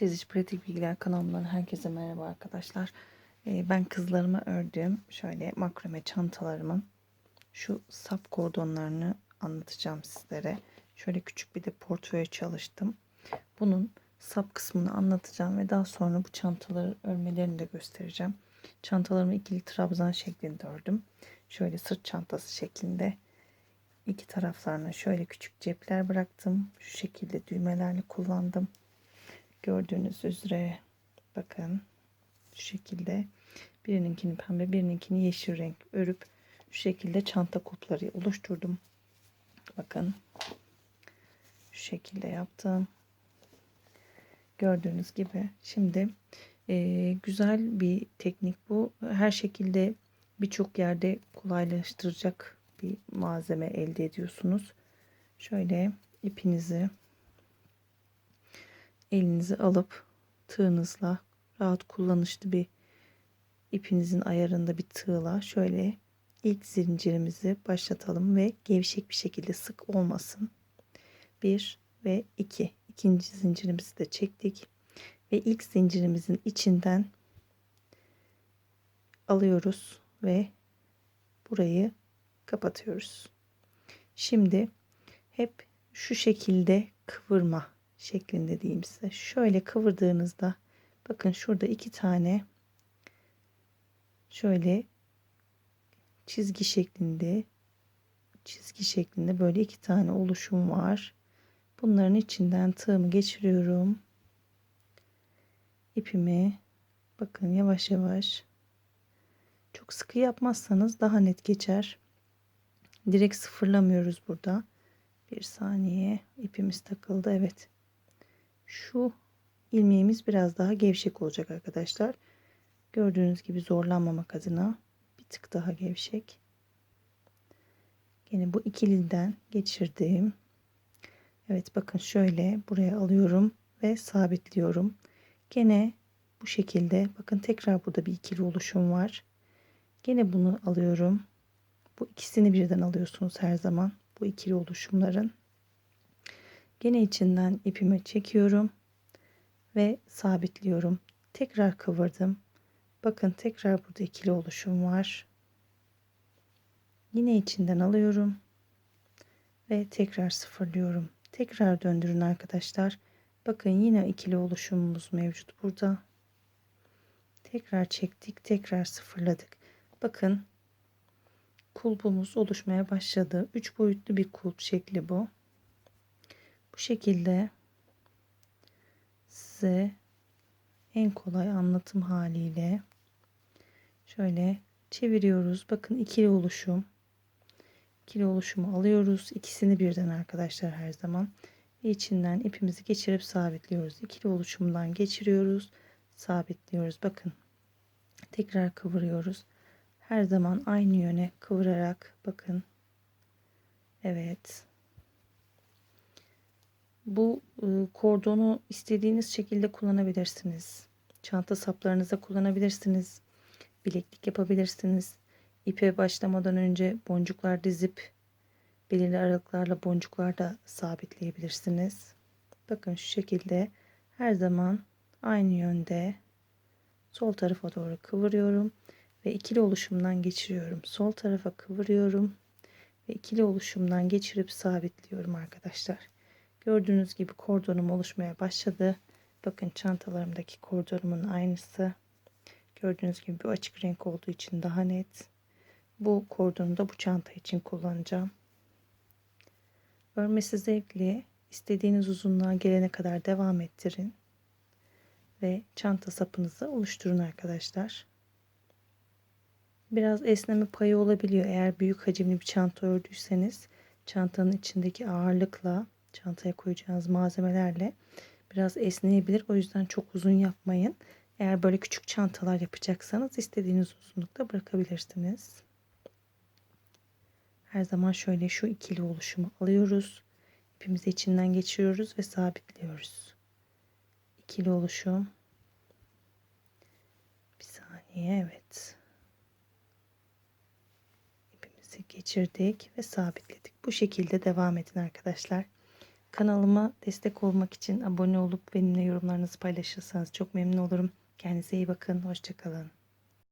Teziş Pratik Bilgiler kanalımdan herkese merhaba arkadaşlar. Ee, ben kızlarıma ördüğüm şöyle makrame çantalarımın şu sap kordonlarını anlatacağım sizlere. Şöyle küçük bir de portföy çalıştım. Bunun sap kısmını anlatacağım ve daha sonra bu çantaları örmelerini de göstereceğim. Çantalarımı ikili trabzan şeklinde ördüm. Şöyle sırt çantası şeklinde. İki taraflarına şöyle küçük cepler bıraktım. Şu şekilde düğmelerle kullandım. Gördüğünüz üzere bakın şu şekilde birininkini pembe birininkini yeşil renk örüp şu şekilde çanta kulpları oluşturdum. Bakın şu şekilde yaptım. Gördüğünüz gibi şimdi e, güzel bir teknik bu. Her şekilde birçok yerde kolaylaştıracak bir malzeme elde ediyorsunuz. Şöyle ipinizi elinizi alıp tığınızla rahat kullanışlı bir ipinizin ayarında bir tığla şöyle ilk zincirimizi başlatalım ve gevşek bir şekilde sık olmasın. 1 ve 2. ikinci zincirimizi de çektik ve ilk zincirimizin içinden alıyoruz ve burayı kapatıyoruz. Şimdi hep şu şekilde kıvırma şeklinde diyeyim size. Şöyle kıvırdığınızda bakın şurada iki tane şöyle çizgi şeklinde çizgi şeklinde böyle iki tane oluşum var. Bunların içinden tığımı geçiriyorum. İpimi bakın yavaş yavaş çok sıkı yapmazsanız daha net geçer. Direkt sıfırlamıyoruz burada. Bir saniye ipimiz takıldı. Evet şu ilmeğimiz biraz daha gevşek olacak arkadaşlar. Gördüğünüz gibi zorlanmamak adına bir tık daha gevşek. Yine bu ikiliden geçirdim. Evet bakın şöyle buraya alıyorum ve sabitliyorum. Gene bu şekilde bakın tekrar burada bir ikili oluşum var. Gene bunu alıyorum. Bu ikisini birden alıyorsunuz her zaman. Bu ikili oluşumların. Gene içinden ipimi çekiyorum ve sabitliyorum. Tekrar kıvırdım. Bakın tekrar burada ikili oluşum var. Yine içinden alıyorum ve tekrar sıfırlıyorum. Tekrar döndürün arkadaşlar. Bakın yine ikili oluşumumuz mevcut burada. Tekrar çektik, tekrar sıfırladık. Bakın kulbumuz oluşmaya başladı. Üç boyutlu bir kulp şekli bu. Şekilde size en kolay anlatım haliyle şöyle çeviriyoruz. Bakın ikili oluşum. İkili oluşumu alıyoruz. İkisini birden arkadaşlar her zaman. Ve içinden ipimizi geçirip sabitliyoruz. İkili oluşumdan geçiriyoruz. Sabitliyoruz. Bakın. Tekrar kıvırıyoruz. Her zaman aynı yöne kıvırarak bakın. Evet. Bu ıı, kordonu istediğiniz şekilde kullanabilirsiniz. Çanta saplarınıza kullanabilirsiniz. Bileklik yapabilirsiniz. İpe başlamadan önce boncuklar dizip belirli aralıklarla boncuklar da sabitleyebilirsiniz. Bakın şu şekilde her zaman aynı yönde sol tarafa doğru kıvırıyorum ve ikili oluşumdan geçiriyorum. Sol tarafa kıvırıyorum ve ikili oluşumdan geçirip sabitliyorum arkadaşlar. Gördüğünüz gibi kordonum oluşmaya başladı. Bakın çantalarımdaki kordonumun aynısı. Gördüğünüz gibi bu açık renk olduğu için daha net. Bu kordonu da bu çanta için kullanacağım. Örmesi zevkli. İstediğiniz uzunluğa gelene kadar devam ettirin. Ve çanta sapınızı oluşturun arkadaşlar. Biraz esneme payı olabiliyor. Eğer büyük hacimli bir çanta ördüyseniz çantanın içindeki ağırlıkla çantaya koyacağınız malzemelerle biraz esneyebilir. O yüzden çok uzun yapmayın. Eğer böyle küçük çantalar yapacaksanız istediğiniz uzunlukta bırakabilirsiniz. Her zaman şöyle şu ikili oluşumu alıyoruz. İpimizi içinden geçiriyoruz ve sabitliyoruz. İkili oluşum. Bir saniye evet. İpimizi geçirdik ve sabitledik. Bu şekilde devam edin arkadaşlar. Kanalıma destek olmak için abone olup benimle yorumlarınızı paylaşırsanız çok memnun olurum. Kendinize iyi bakın. Hoşçakalın.